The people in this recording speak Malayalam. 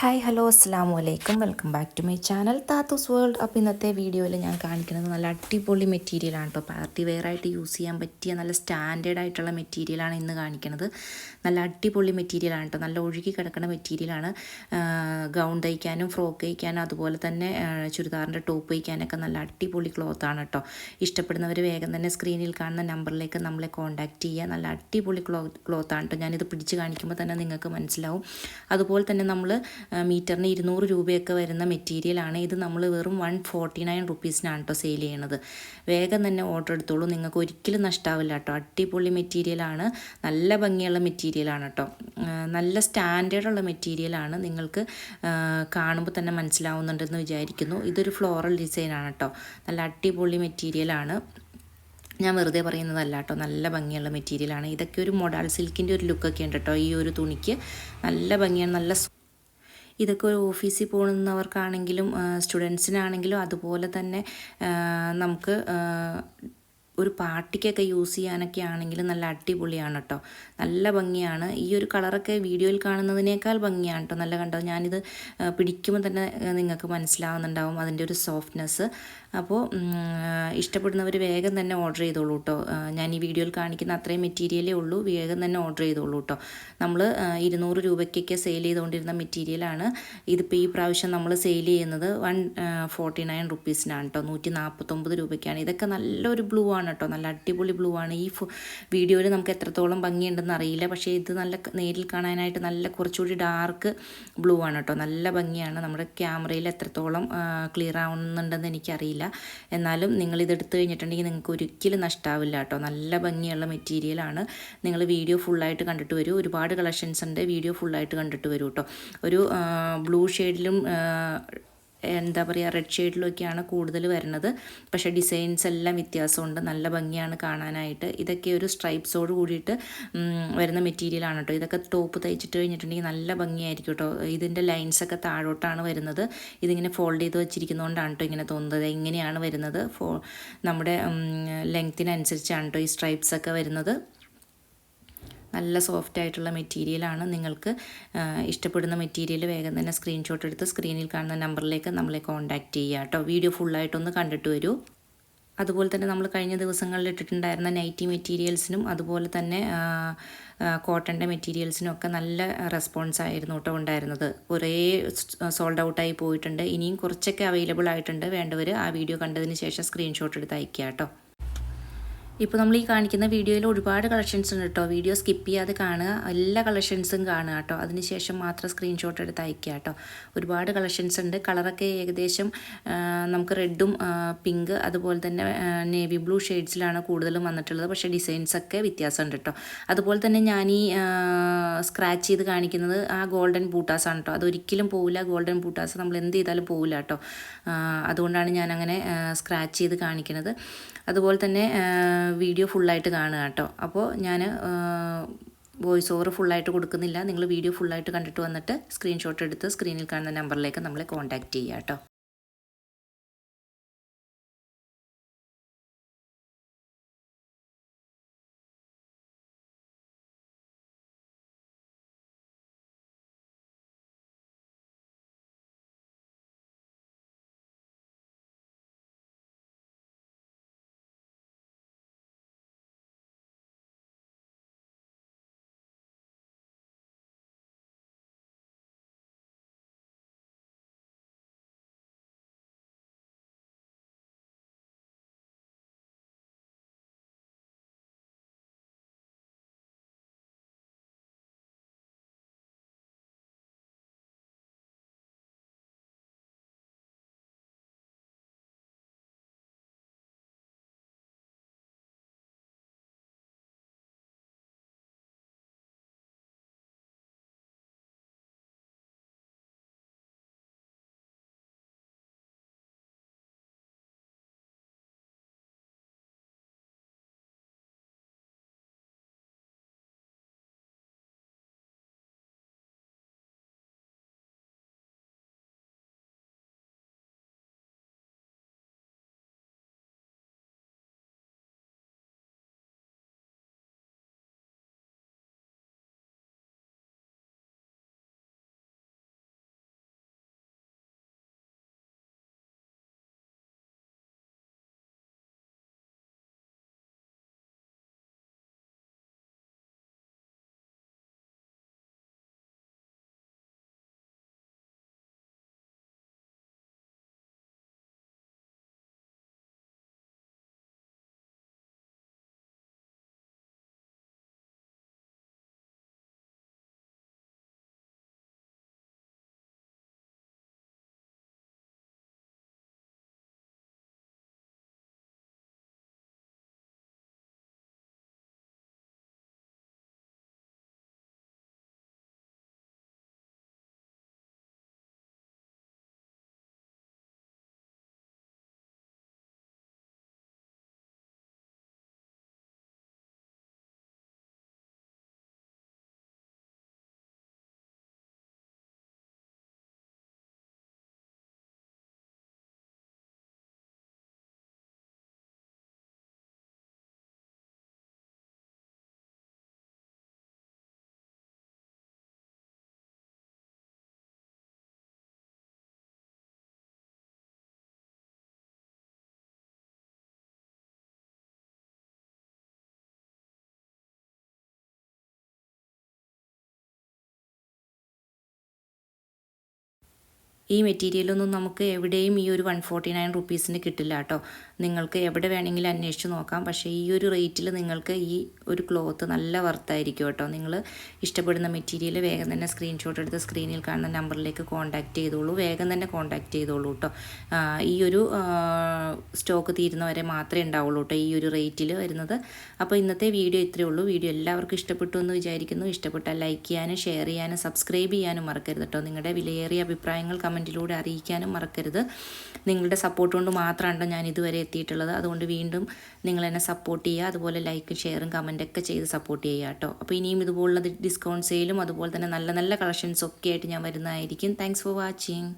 ഹായ് ഹലോ അസ്സാം വലൈക്കും welcome back to my channel Thathu's world അപ്പോൾ ഇന്നത്തെ വീഡിയോയിൽ ഞാൻ കാണിക്കുന്നത് നല്ല അടിപൊളി മെറ്റീരിയലാണ് കേട്ടോ പാർട്ടി വെയർ ആയിട്ട് യൂസ് ചെയ്യാൻ പറ്റിയ നല്ല സ്റ്റാൻഡേർഡ് ആയിട്ടുള്ള മെറ്റീരിയലാണ് ഇന്ന് കാണിക്കുന്നത് നല്ല അടിപൊളി മെറ്റീരിയലാണ് കേട്ടോ നല്ല ഒഴുകി കിടക്കുന്ന മെറ്റീരിയലാണ് ഗൗൺ തയ്ക്കാനും ഫ്രോക്ക് തയ്ക്കാനും അതുപോലെ തന്നെ ചുരിദാറിന്റെ ടോപ്പ് തയ്ക്കാനൊക്കെ നല്ല അടിപൊളി ക്ലോത്താണ് കേട്ടോ ഇഷ്ടപ്പെടുന്നവർ വേഗം തന്നെ സ്ക്രീനിൽ കാണുന്ന നമ്പറിലേക്ക് നമ്മളെ കോൺടാക്റ്റ് ചെയ്യുക. നല്ല അടിപൊളി ക്ലോ ക്ലോത്താണ് കേട്ടോ ഞാനിത് പിടിച്ച് കാണിക്കുമ്പോൾ തന്നെ നിങ്ങൾക്ക് മനസ്സിലാവും. അതുപോലെ തന്നെ നമ്മൾ മീറ്ററിന് ഇരുന്നൂറ് രൂപയൊക്കെ വരുന്ന മെറ്റീരിയലാണ് ഇത് നമ്മൾ വെറും വൺ ഫോർട്ടി നയൻ റുപ്പീസിനാണ് കേട്ടോ സെയിൽ ചെയ്യണത്. വേഗം തന്നെ ഓർഡർ എടുത്തോളൂ. നിങ്ങൾക്ക് ഒരിക്കലും നഷ്ടാവില്ല കേട്ടോ അടിപൊളി മെറ്റീരിയലാണ് നല്ല ഭംഗിയുള്ള മെറ്റീരിയലാണ് കേട്ടോ നല്ല സ്റ്റാൻഡേർഡുള്ള മെറ്റീരിയലാണ് നിങ്ങൾക്ക് കാണുമ്പോൾ തന്നെ മനസ്സിലാവുന്നുണ്ടെന്ന് വിചാരിക്കുന്നു. ഇതൊരു ഫ്ലോറൽ ഡിസൈനാണ് കേട്ടോ നല്ല അടിപൊളി മെറ്റീരിയലാണ് ഞാൻ വെറുതെ പറയുന്നതല്ല കേട്ടോ നല്ല ഭംഗിയുള്ള മെറ്റീരിയലാണ് ഇതൊക്കെ ഒരു മൊഡാൾ സിൽക്കിന്റെ ഒരു ലുക്കൊക്കെ ഉണ്ട് കേട്ടോ ഈ ഒരു തുണിക്ക്. നല്ല ഭംഗിയാണ്. നല്ല ഇതൊക്കെ ഒരു ഓഫീസിൽ പോകുന്നവർക്കാണെങ്കിലും സ്റ്റുഡൻസിനാണെങ്കിലും അതുപോലെ തന്നെ നമുക്ക് ഒരു പാർട്ടിക്കൊക്കെ യൂസ് ചെയ്യാനൊക്കെ ആണെങ്കിലും നല്ല അടിപൊളിയാണ് കേട്ടോ. നല്ല ഭംഗിയാണ്. ഈ ഒരു കളറൊക്കെ വീഡിയോയിൽ കാണുന്നതിനേക്കാൾ ഭംഗിയാണ് കേട്ടോ. നല്ല കണ്ടോ? ഞാനിത് പിടിക്കുമ്പോൾ തന്നെ നിങ്ങൾക്ക് മനസ്സിലാവുന്നുണ്ടാവും അതിന്റെ ഒരു സോഫ്റ്റ്നെസ് അപ്പോൾ ഇഷ്ടപ്പെടുന്നവർ വേഗം തന്നെ ഓർഡർ ചെയ്തോളൂ കേട്ടോ. ഞാൻ ഈ വീഡിയോയിൽ കാണിക്കുന്ന അത്രയും മെറ്റീരിയലേ ഉള്ളൂ. വേഗം തന്നെ ഓർഡർ ചെയ്തോളൂ കേട്ടോ. നമ്മൾ ഇരുന്നൂറ് രൂപയ്ക്കൊക്കെ സെയിൽ ചെയ്തുകൊണ്ടിരുന്ന മെറ്റീരിയലാണ് ഇതിപ്പോൾ ഈ പ്രാവശ്യം നമ്മൾ സെയിൽ ചെയ്യുന്നത് വൺ ഫോർട്ടി നയൻ റുപ്പീസിനാണ് കേട്ടോ. നൂറ്റി നാൽപ്പത്തൊമ്പത് രൂപയ്ക്കാണ്. ഇതൊക്കെ നല്ലൊരു ബ്ലൂ ആണ് കേട്ടോ നല്ല അടിപൊളി ബ്ലൂ ആണ്. ഈ വീഡിയോയിൽ നമുക്ക് എത്രത്തോളം ഭംഗിയുണ്ടെന്ന് അറിയില്ല. പക്ഷേ ഇത് നല്ല നേരിൽ കാണാനായിട്ട് നല്ല കുറച്ചുകൂടി ഡാർക്ക് ബ്ലൂ ആണ് കേട്ടോ. നല്ല ഭംഗിയാണ്. നമ്മുടെ ക്യാമറയിൽ എത്രത്തോളം ക്ലിയർ ആവുന്നുണ്ടെന്ന് എനിക്കറിയില്ല. എന്നാലും നിങ്ങൾ ഇതെടുത്ത് കഴിഞ്ഞിട്ടുണ്ടെങ്കിൽ നിങ്ങൾക്ക് ഒരിക്കലും നഷ്ടാവില്ല കേട്ടോ. നല്ല ഭംഗിയുള്ള മെറ്റീരിയലാണ് നിങ്ങൾ വീഡിയോ ഫുള്ളായിട്ട് കണ്ടിട്ട് വരൂ. ഒരുപാട് കളക്ഷൻസ് ഉണ്ട്. വീഡിയോ ഫുള്ളായിട്ട് കണ്ടിട്ട് വരൂ കേട്ടോ. ഒരു ബ്ലൂ ഷെയ്ഡിലും എന്താ പറയുക റെഡ് ഷെയ്ഡിലൊക്കെയാണ് കൂടുതൽ വരുന്നത്. പക്ഷേ ഡിസൈൻസ് എല്ലാം വ്യത്യാസമുണ്ട്. നല്ല ഭംഗിയാണ് കാണാനായിട്ട്. ഇതൊക്കെ ഒരു സ്ട്രൈപ്സോട് കൂടിയിട്ട് വരുന്ന മെറ്റീരിയലാണ് കേട്ടോ ഇതൊക്കെ ടോപ്പ് തയ്ച്ചിട്ട് കഴിഞ്ഞിട്ടുണ്ടെങ്കിൽ നല്ല ഭംഗിയായിരിക്കും കേട്ടോ ഇതിന്റെ ലൈൻസൊക്കെ താഴോട്ടാണ് വരുന്നത്. ഇതിങ്ങനെ ഫോൾഡ് ചെയ്ത് വെച്ചിരിക്കുന്നതുകൊണ്ടാണ് കേട്ടോ ഇങ്ങനെ തോന്നുന്നത്. ഇങ്ങനെയാണ് വരുന്നത്. ഫോ നമ്മുടെ ലെങ്ത്തിനനുസരിച്ചാണ് കേട്ടോ ഈ സ്ട്രൈപ്സ് ഒക്കെ വരുന്നത്. നല്ല സോഫ്റ്റ് ആയിട്ടുള്ള മെറ്റീരിയലാണ് നിങ്ങൾക്ക് ഇഷ്ടപ്പെടുന്ന മെറ്റീരിയൽ വേഗം തന്നെ സ്ക്രീൻഷോട്ട് എടുത്ത് സ്ക്രീനിൽ കാണുന്ന നമ്പറിലേക്ക് നമ്മളെ കോൺടാക്റ്റ് ചെയ്യുക കേട്ടോ. വീഡിയോ ഫുള്ളായിട്ടൊന്ന് കണ്ടിട്ട് വരൂ. അതുപോലെ തന്നെ നമ്മൾ കഴിഞ്ഞ ദിവസങ്ങളിൽ ഇട്ടിട്ടുണ്ടായിരുന്ന നൈറ്റി മെറ്റീരിയൽസിനും അതുപോലെ തന്നെ കോട്ടന്റെ മെറ്റീരിയൽസിനും ഒക്കെ നല്ല റെസ്പോൺസ് ആയിരുന്നു കേട്ടോ ഉണ്ടായിരുന്നത്. കുറേ സോൾഡ് ഔട്ടായി പോയിട്ടുണ്ട്. ഇനിയും കുറച്ചൊക്കെ അവൈലബിൾ ആയിട്ടുണ്ട്. വേണ്ടവർ ആ വീഡിയോ കണ്ടതിന് ശേഷം സ്ക്രീൻഷോട്ട് എടുത്ത് അയക്കുക കേട്ടോ. ഇപ്പോൾ നമ്മൾ ഈ കാണിക്കുന്ന വീഡിയോയിൽ ഒരുപാട് കളക്ഷൻസ് ഉണ്ട് കേട്ടോ വീഡിയോ സ്കിപ്പ് ചെയ്യാതെ കാണുക. എല്ലാ കളക്ഷൻസും കാണുക കേട്ടോ അതിനുശേഷം മാത്രം സ്ക്രീൻഷോട്ട് എടുത്ത് അയക്കുക കേട്ടോ ഒരുപാട് കളക്ഷൻസ് ഉണ്ട്. കളറൊക്കെ ഏകദേശം നമുക്ക് റെഡും പിങ്ക് അതുപോലെ തന്നെ നേവി ബ്ലൂ ഷെയ്ഡ്സിലാണ് കൂടുതലും വന്നിട്ടുള്ളത്. പക്ഷേ ഡിസൈൻസ് ഒക്കെ വ്യത്യാസമുണ്ട് കേട്ടോ അതുപോലെ തന്നെ ഞാൻ ഈ സ്ക്രാച്ച് ചെയ്ത് കാണിക്കുന്നത് ആ ഗോൾഡൻ ബൂട്ടാസ് ആണ് കേട്ടോ അതൊരിക്കലും പോവില്ല. ഗോൾഡൻ ബൂട്ടാസ് നമ്മൾ എന്ത് ചെയ്താലും പോവില്ല കേട്ടോ അതുകൊണ്ടാണ് ഞാൻ അങ്ങനെ സ്ക്രാച്ച് ചെയ്ത് കാണിക്കുന്നത്. അതുപോലെ തന്നെ വീഡിയോ ഫുള്ളായിട്ട് കാണുക കേട്ടോ. അപ്പോൾ ഞാൻ വോയിസ് ഓവർ ഫുള്ളായിട്ട് കൊടുക്കുന്നില്ല. നിങ്ങൾ വീഡിയോ ഫുള്ളായിട്ട് കണ്ടിട്ട് വന്നിട്ട് സ്ക്രീൻഷോട്ട് എടുത്ത് സ്ക്രീനിൽ കാണുന്ന നമ്പറിലേക്ക് നമ്മളെ കോൺടാക്റ്റ് ചെയ്യുക കേട്ടോ. ഈ മെറ്റീരിയലൊന്നും നമുക്ക് എവിടെയും ഈ ഒരു വൺ ഫോർട്ടി നയൻ റുപ്പീസിന് കിട്ടില്ല കേട്ടോ നിങ്ങൾക്ക് എവിടെ വേണമെങ്കിലും അന്വേഷിച്ച് നോക്കാം. പക്ഷേ ഈ ഒരു റേറ്റിൽ നിങ്ങൾക്ക് ഈ ഒരു ക്ലോത്ത് നല്ല വർത്തായിരിക്കും കേട്ടോ നിങ്ങൾ ഇഷ്ടപ്പെടുന്ന മെറ്റീരിയൽ വേഗം തന്നെ സ്ക്രീൻഷോട്ട് എടുത്ത് സ്ക്രീനിൽ കാണുന്ന നമ്പറിലേക്ക് കോൺടാക്റ്റ് ചെയ്തോളൂ. വേഗം തന്നെ കോൺടാക്റ്റ് ചെയ്തോളൂ കേട്ടോ ഈ ഒരു സ്റ്റോക്ക് തീരുന്നവരെ മാത്രമേ ഉണ്ടാവുള്ളൂ കേട്ടോ ഈ ഒരു റേറ്റിൽ വരുന്നത്. അപ്പോൾ ഇന്നത്തെ വീഡിയോ ഇത്രയേ ഉള്ളൂ. വീഡിയോ എല്ലാവർക്കും ഇഷ്ടപ്പെട്ടു എന്ന് വിചാരിക്കുന്നു. ഇഷ്ടപ്പെട്ടാൽ ലൈക്ക് ചെയ്യാനും ഷെയർ ചെയ്യാനും സബ്സ്ക്രൈബ് ചെയ്യാനും മറക്കരുത് കേട്ടോ. നിങ്ങളുടെ വിലയേറിയ അഭിപ്രായങ്ങൾ കമന്റിലൂടെ അറിയിക്കാനും മറക്കരുത്. നിങ്ങളുടെ സപ്പോർട്ട് കൊണ്ട് മാത്രമാണ് ഞാൻ ഇതുവരെ എത്തിയിട്ടുള്ളത്. അതുകൊണ്ട് വീണ്ടും നിങ്ങൾ എന്നെ സപ്പോർട്ട് ചെയ്യുക. അതുപോലെ ലൈക്കും ഷെയറും കമന്റൊക്കെ ചെയ്ത് സപ്പോർട്ട് ചെയ്യുക കേട്ടോ. അപ്പോൾ ഇനിയും ഇതുപോലുള്ള ഡിസ്കൗണ്ട് സെയിലും അതുപോലെ തന്നെ നല്ല നല്ല കളക്ഷൻസ് ഒക്കെ ആയിട്ട് ഞാൻ വരുന്നതായിരിക്കും. Thanks for watching